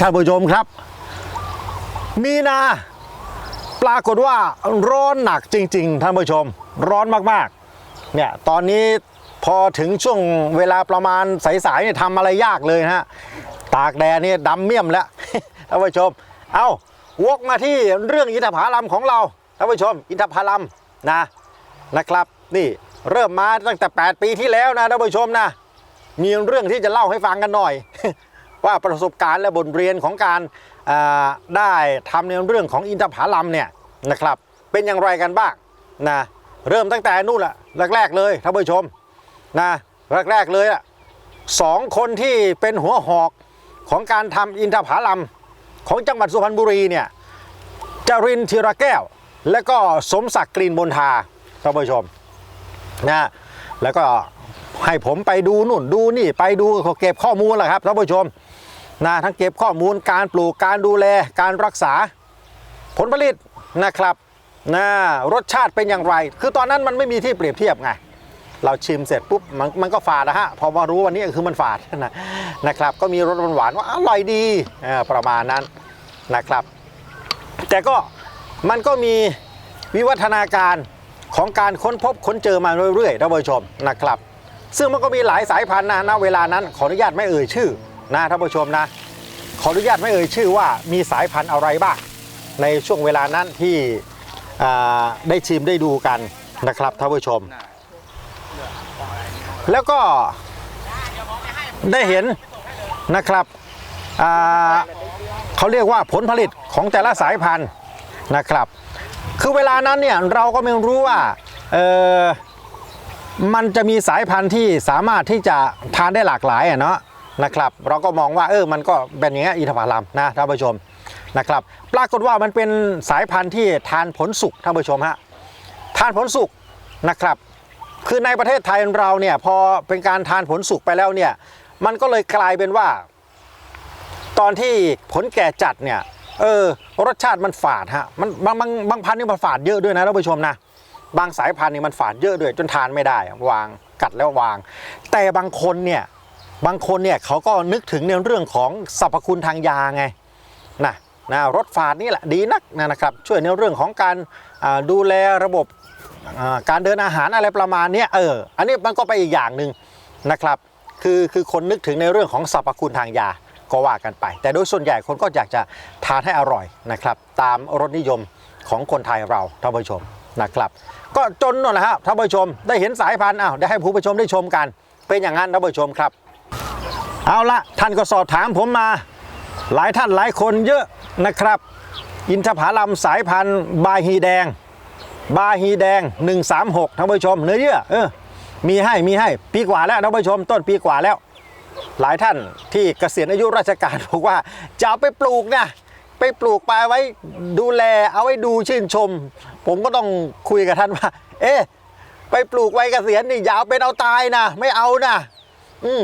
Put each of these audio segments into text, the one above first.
ท่านผู้ชมครับ มีนา ปรากฏว่าร้อนหนักจริง ๆ ท่านผู้ชม ร้อนมากๆ เนี่ยตอนนี้พอถึงช่วงเวลาประมาณสายๆเนี่ยทำอะไรยากเลยฮะตากแดดเนี่ยดำเมี่ยมแล้วท่านผู้ชม เอาวกมาที่เรื่องอินทผลัมของเราท่านผู้ชม อินทผลัมนะนะครับ นี่เริ่มมาตั้งแต่ 8 ปีที่แล้วนะท่านผู้ชมนะมีเรื่องที่จะเล่าให้ฟังกันหน่อย ว่าประสบการณ์และบทเรียนของการได้ทำในเรื่องของอินทผลัมเนี่ยนะครับเป็นอย่างไรกันบ้างนะเริ่มตั้งแต่นู่นแหละแรก ๆ เลยท่านผู้ชมนะแรก ๆ เลยอะสองคนที่เป็นหัวหอกของการทำอินทผลัมของจังหวัดสุพรรณบุรีเนี่ยจรินธีระแก้ว และก็สมศักดิ์กลิ่นบนทาท่านผู้ชมนะแล้วก็ ให้ผมไปดูนู่นดูนี่ไปดูเก็บข้อมูลแหละครับท่านผู้ชมนะทั้งเก็บข้อมูลการปลูกการดูแลการรักษา ผลผลิตนะครับนะรสชาติเป็นอย่างไร คือตอนนั้นมันไม่มีที่เปรียบเทียบไงเราชิมเสร็จปุ๊บมันมันก็ฝาดนะฮะพอมารู้วันนี้คือมันฝาดนะนะครับ ก็มีรสหวานว่าอร่อยดีประมาณนั้นนะครับ แต่ก็มันก็มีวิวัฒนาการของการค้นพบค้นเจอมาเรื่อยๆท่านผู้ชมนะครับ ซึ่งมันก็มีหลายสายพันธุ์นะณเวลานั้นขออนุญาตไม่เอ่ยชื่อนะท่านผู้ชมนะ ขออนุญาตไม่เอ่ยชื่อว่ามีสายพันธุ์อะไรบ้างในช่วงเวลานั้นที่ได้ชิมได้ดูกันนะครับท่านผู้ชม แล้วก็ได้เห็นนะครับเขาเรียกว่าผลผลิตของแต่ละสายพันธุ์นะครับ คือเวลานั้นเนี่ยเราก็ไม่รู้ว่าเออ มันจะมีสายพันธุ์ที่สามารถที่จะทานได้หลากหลายอะเนาะนะครับเราก็มองว่าเออมันก็เป็นอย่างเงี้ยอินทผลัมนะท่านผู้ชมนะครับปรากฏว่ามันเป็นสายพันธุ์ที่ทานผลสุกท่านผู้ชมฮะทานผลสุกนะครับ คือในประเทศไทยเราเนี่ยพอเป็นการทานผลสุกไปแล้วเนี่ยมันก็เลยกลายเป็นว่า ตอนที่ผลแก่จัดเนี่ยเออรสชาติมันฝาดฮะมันบางบางบางพันธุ์นี่มันฝาดเยอะด้วยนะท่านผู้ชมนะ บางสายพันธุ์นี่มันฝาดเยอะด้วยจนทานไม่ได้วางกัดแล้ววาง แต่บางคนเนี่ยบางคนเนี่ยเขาก็นึกถึงในเรื่องของสรรพคุณทางยาไงนะนะรสฝาดนี่แหละดีนักนะครับ ช่วยในเรื่องของการดูแลระบบการเดินอาหารอะไรประมาณนี้เอออันนี้มันก็ไปอีกอย่างหนึ่งนะครับคือคือคนนึกถึงในเรื่องของสรรพคุณทางยาก็ว่ากันไป แต่โดยส่วนใหญ่คนก็อยากจะทานให้อร่อยนะครับ ตามรสนิยมของคนไทยเราท่านผู้ชมนะครับ ก็จนนั่นแหละฮะท่านผู้ชมได้เห็นสายพันธุ์อ้าวได้ให้ผู้ผู้ชมได้ชมกัน เป็นอย่างนั้นท่านผู้ชมครับ เอาละท่านก็สอบถามผมมา หลายท่านหลายคนเยอะนะครับ อินทผลัมสายพันธุ์บาฮีแดง บาฮีแดง 136ท่านผู้ชม เนื้อเยื่อเออมีให้มีให้ปีกว่าแล้วท่านผู้ชมต้นปีกว่าแล้ว หลายท่านที่เกษียณอายุราชการบอกว่าจะเอาไปปลูกนะไปปลูกไปไว้ดูแลเอาไว้ดูชื่นชม ผมก็ต้องคุยกับท่านว่า เอ๊ะไปปลูกไว้เกษียณนี่อย่าเอาเป็นเอาตายนะไม่เอานะอืม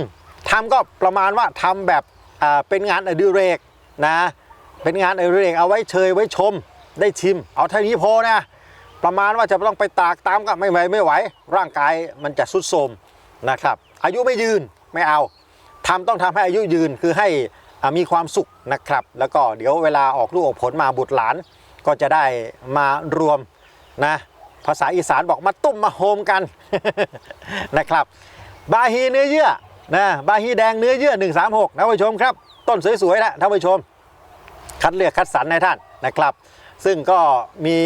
ทำก็ประมาณว่าทำแบบอ่าเป็นงานอดิเรกนะ เป็นงานอดิเรกเอาไว้เชยไว้ชม ได้ชิม เอาเท่านี้พอนะประมาณว่าจะต้องไปตากตามก็ไม่ไหวไม่ไหว ร่างกายมันจะสุดโทรมนะครับ อายุไม่ยืนไม่เอาทำต้องทำให้อายุยืนคือให้อ่ามีความสุขนะครับ แล้วก็เดี๋ยวเวลาออกลูกออกผลมาบุตรหลาน ก็จะได้มารวมนะภาษาอีสานบอกมาตุ้มมาโฮมกัน นะครับ บาฮีเนื้อเยื่อนะบาฮีแดงเนื้อเยื่อ 136ท่านผู้ชมครับ ต้นสวยๆนะท่านผู้ชม คัดเลือกคัดสรรให้ท่านนะครับ ซึ่งก็มี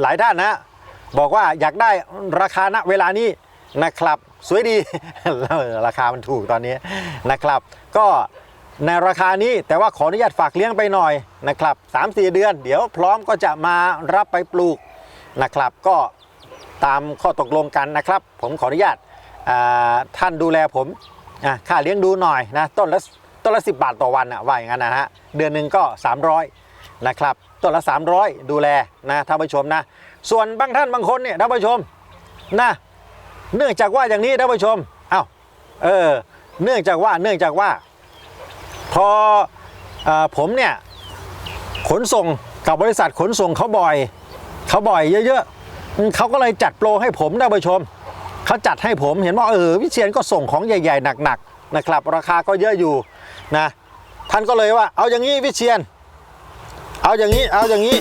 หลายท่านนะ บอกว่าอยากได้ราคาณเวลานี้นะครับ สวยดี ราคามันถูกตอนนี้นะครับ ก็ ในราคานี้แต่ว่าขออนุญาตฝากเลี้ยงไปหน่อยนะครับ3-4 เดือน เดี๋ยวพร้อมก็จะมารับไปปลูกนะครับก็ตามข้อตกลงกันนะครับ ผมขออนุญาตท่านดูแลผมค่าเลี้ยงดูหน่อยนะต้นละต้นละ10บาทต่อวันอะว่าอย่างนั้นนะฮะเดือนหนึ่งก็ 300นะครับต้นละ 300 ดูแลนะท่านผู้ชมนะ ส่วนบางท่านบางคนเนี่ยท่านผู้ชมนะเนื่องจากว่าอย่างนี้ท่านผู้ชมเอ้าเออเนื่องจากว่าเนื่องจากว่า พออผมเนี่ยขนส่งกับบริษัทขนส่งเขาบ่อยเขาบ่อยเยอะๆเขาก็เลยจัดโปรให้ผมนะผู้ชมเขาจัดให้ผมเห็นว่าเออวิเชียนก็ส่งของใหญ่ๆหนักๆนะครับ ราคาก็เยอะอยู่นะท่านก็เลยว่า เอาอย่างนี้วิเชียน เอาอย่างนี้เอาอย่างนี้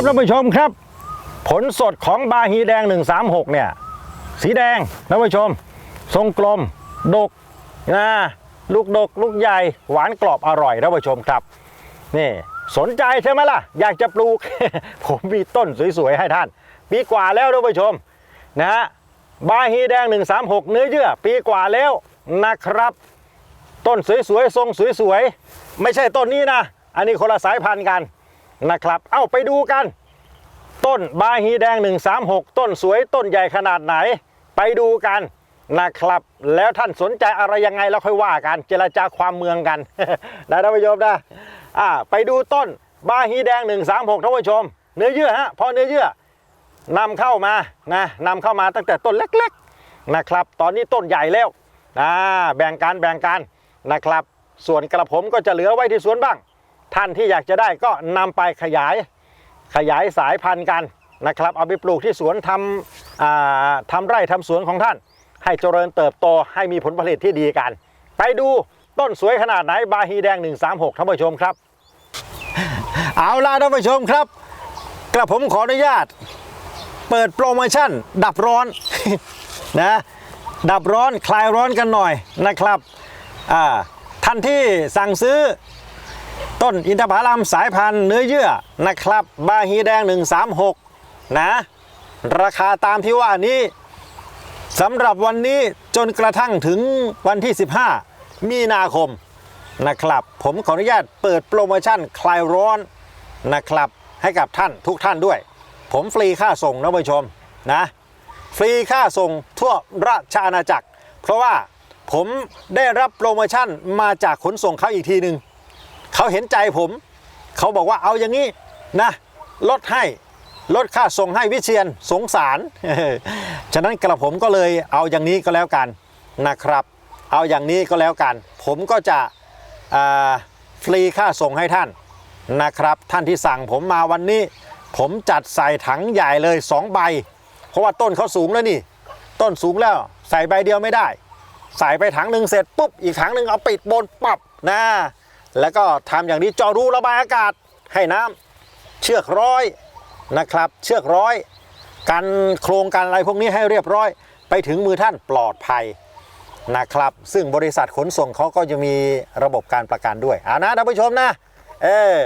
ครับท่านผู้ชมครับ ผลสดของบาฮีแดง 136 เนี่ย สีแดงท่านผู้ชม ทรงกลม ดกนะลูกดก ลูกใหญ่ หวานกรอบอร่อยท่านผู้ชมครับ นี่สนใจใช่ไหมล่ะ อยากจะปลูก ผมมีต้นสวยๆให้ท่าน ปีกว่าแล้วท่านผู้ชมนะฮะบาฮีแดง 136 เนื้อเยื่อ ปีกว่าแล้วนะครับ ต้นสวยๆทรงสวยๆไม่ใช่ต้นนี้นะ อันนี้คนละสายพันธุ์กัน นะครับ เอ้าไปดูกัน ต้นบาฮีแดง 136 ต้นสวยต้นใหญ่ขนาดไหน ไปดูกันนะครับ แล้วท่านสนใจอะไรยังไงแล้วค่อยว่ากันเจรจาความเมืองกันนะท่านผู้ชมนะอ่าไปดูต้นบาฮีแดง 136ท่านผู้ชม เนื้อเยื่อฮะพอเนื้อเยื่อนำเข้ามานะนำเข้ามาตั้งแต่ต้นเล็กๆนะครับ ตอนนี้ต้นใหญ่แล้วอ่าแบ่งกันแบ่งกันนะครับ ส่วนกระผมก็จะเหลือไว้ที่สวนบ้าง ท่านที่อยากจะได้ก็นำไปขยายขยายสายพันธุ์กันนะครับ เอาไปปลูกที่สวนทำทำไร่ทำสวนของท่าน ให้เจริญเติบโตให้มีผลผลิตที่ดีกัน ไปดูต้นสวยขนาดไหนบาฮีแดง 136ท่านผู้ชมครับ เอาล่ะท่านผู้ชมครับ กระผมขออนุญาต เปิดโปรโมชั่น ดับร้อนนะดับร้อนคลายร้อนกันหน่อยนะครับท่านที่สั่งซื้อ ต้นอินทผลัมสายพันธุ์เนื้อเยื่อนะครับ บาฮีแดง 136 นะ ราคาตามที่ว่านี้สำหรับวันนี้จนกระทั่งถึงวันที่ 15 มีนาคมนะครับ ผมขออนุญาตเปิดโปรโมชั่นคลายร้อนนะครับ ให้กับท่านทุกท่านด้วย ผมฟรีค่าส่งนะผู้ชมนะ ฟรีค่าส่งทั่วราชอาณาจักร เพราะว่าผมได้รับโปรโมชั่นมาจากขนส่งเขาอีกทีหนึ่ง เขาเห็นใจผม เขาบอกว่าเอาอย่างนี้นะลดให้ลดค่าส่งให้วิเชียนสงสาร ฉะนั้นกระผมก็เลยเอาอย่างนี้ก็แล้วกันนะครับ เอาอย่างนี้ก็แล้วกัน ผมก็จะฟรีค่าส่งให้ท่านนะครับ ท่านที่สั่งผมมาวันนี้ ผมจัดใส่ถังใหญ่เลย 2 ใบ เพราะว่าต้นเขาสูงแล้วนี่ ต้นสูงแล้วใส่ใบเดียวไม่ได้ ใส่ไปถังหนึ่งเสร็จปุ๊บอีกถังหนึ่งเอาปิดบนปับนะ แล้วก็ทำอย่างนี้เจอรูระบายอากาศให้น้ำเชือกร้อยนะครับ เชือกร้อยกันโครงการอะไรพวกนี้ให้เรียบร้อย ไปถึงมือท่านปลอดภัยนะครับ ซึ่งบริษัทขนส่งเขาก็จะมีระบบการประกันด้วยอานะท่านผู้ชมนะ เออ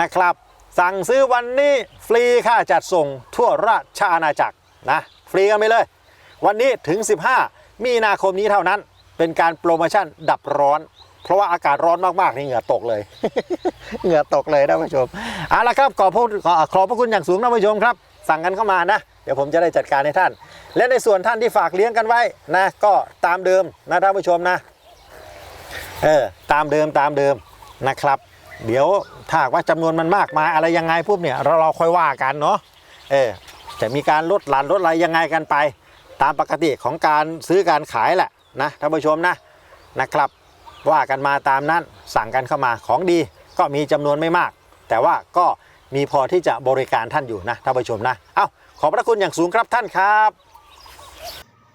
นะครับ สั่งซื้อวันนี้ฟรีค่าจัดส่งทั่วราชอาณาจักรนะฟรีกันไปเลย วันนี้ถึง 15 มีนาคมนี้เท่านั้น เป็นการโปรโมชั่นดับร้อน เพราะว่าอากาศร้อนมากๆนี่เหงื่อตกเลย เหงื่อตกเลยท่านผู้ชมเอาละครับขอบพระขอขอบพระคุณอย่างสูงท่านผู้ชมครับ สั่งกันเข้ามานะ เดี๋ยวผมจะได้จัดการให้ท่าน และในส่วนท่านที่ฝากเลี้ยงกันไว้นะ ก็ตามเดิมนะท่านผู้ชมนะเออตามเดิมตามเดิมนะครับ เดี๋ยวถ้าว่าจำนวนมันมากมายอะไรยังไงปุ๊บเนี่ยเราเราค่อยว่ากันเนาะเออจะมีการลดหลั่นลดอะไรยังไงกันไป ตามปกติของการซื้อการขายแหละนะท่านผู้ชมนะนะครับ ว่ากันมาตามนั้นสั่งกันเข้ามาของดีก็มีจำนวนไม่มาก แต่ว่าก็มีพอที่จะบริการท่านอยู่นะท่านผู้ชมนะเอ้าขอบพระคุณอย่างสูงครับท่านครับ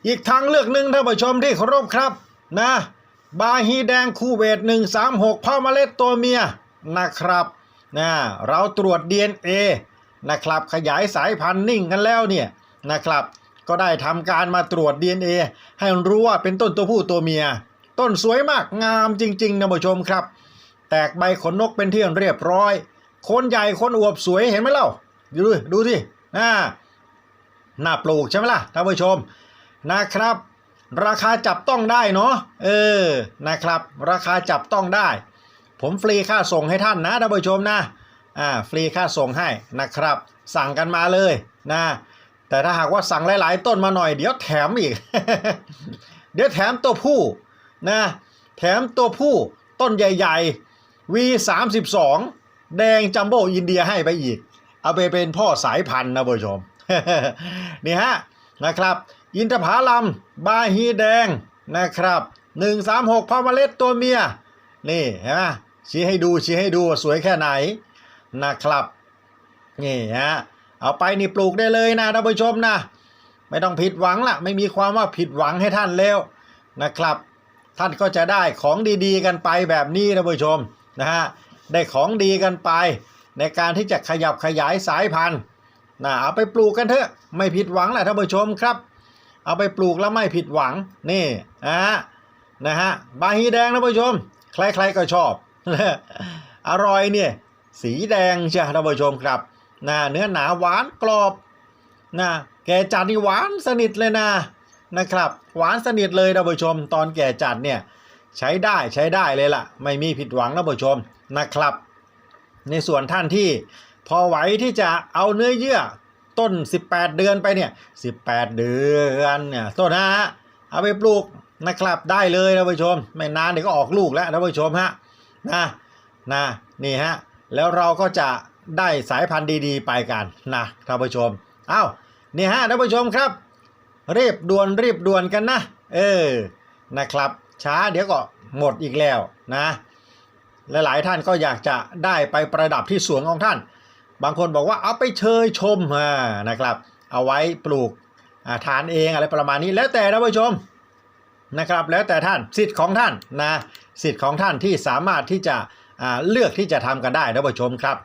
อีกทางเลือกหนึ่งท่านผู้ชมที่เคารพครับนะ บาฮีแดงคูเวต136พ่อเมล็ดตัวเมียนะครับนะเราตรวจ DNA นะครับขยายสายพันธุ์นิ่งกันแล้วเนี่ยนะครับ ก็ได้ทำการมาตรวจ DNA ให้รู้ว่าเป็นต้นตัวผู้ตัวเมีย ต้นสวยมากงามจริงๆนะผู้ชมครับ แตกใบขนนกเป็นที่เรียบร้อยคนใหญ่คนอวบสวยเห็นไหมเล่าดูดิดูสิอ่าหน้าปลูกใช่ไหมล่ะท่านผู้ชมนะครับ ราคาจับต้องได้เนาะเออนะครับ ราคาจับต้องได้ ผมฟรีค่าส่งให้ท่านนะท่านผู้ชมนะอ่าฟรีค่าส่งให้นะครับ สั่งกันมาเลยนะแต่ถ้าหากว่าสั่งหลาย ๆ ต้นมาหน่อย เดี๋ยวแถมอีก เดี๋ยวแถมตัวผู้ นะแถมตัวผู้ต้นใหญ่ ๆ V32 แดงจัมโบ้อินเดียให้ไปอีก เอาไปเป็นพ่อสายพันธุ์นะผู้ชม นี่ฮะนะครับ อินทผลัมบาฮีแดงนะครับ136พ่อเมล็ดตัวเมีย นี่เห็นไหมชี้ให้ดูชี้ให้ดูสวยแค่ไหนนะครับนี่ฮะเอาไปนี่ปลูกได้เลยนะท่านผู้ชมนะ ไม่ต้องผิดหวังละไม่มีความว่าผิดหวังให้ท่านแล้วนะครับ ท่านก็จะได้ของดีๆ กันไปแบบนี้ท่านผู้ชมนะฮะได้ของดีกันไป ในการที่จะขยับขยายสายพันธุ์นะเอาไปปลูกกันเถอะไม่ผิดหวังแหละท่านผู้ชมครับ เอาไปปลูกแล้วไม่ผิดหวังนี่นะฮะนะฮะบาฮีแดงท่านผู้ชม ใครๆก็ชอบอร่อยเนี่ยสีแดงใช่ท่านผู้ชมครับนะเนื้อหนาหวานกรอบนะแกจัดนี่หวานสนิทเลยนะ นะครับหวานสนิทเลยท่านผู้ชม ตอนแก่จัดเนี่ยใช้ได้ใช้ได้เลยล่ะ ไม่มีผิดหวังท่านผู้ชมนะครับ ในส่วนท่านที่พอไหวที่จะเอาเนื้อเยื่อต้น 18 เดือนไปเนี่ย18 เดือนเนี่ยต้นนะฮะเอาไปปลูกนะครับได้เลยท่านผู้ชม ไม่นานเดี๋ยวก็ออกลูกแล้วท่านผู้ชมฮะนะนะนี่ฮะแล้วเราก็จะได้สายพันธุ์ดีๆ ไปกันนะท่านผู้ชม เอ้านี่ฮะท่านผู้ชมครับ รีบด่วนรีบด่วนกันนะ เออนะครับ ช้าเดี๋ยวก็หมดอีกแล้วนะหลายๆท่านก็อยากจะได้ไปประดับที่สวนของท่าน บางคนบอกว่าเอาไปเชยชมอ่านะครับ เอาไว้ปลูกาทานเองอะไรประมาณนี้แล้วแต่ท่านผู้ชมนะครับ แล้วแต่ท่านสิทธิ์ของท่านนะสิทธิ์ของท่านที่สามารถที่จะเลือกที่จะทำกันได้ท่านผู้ชมครับ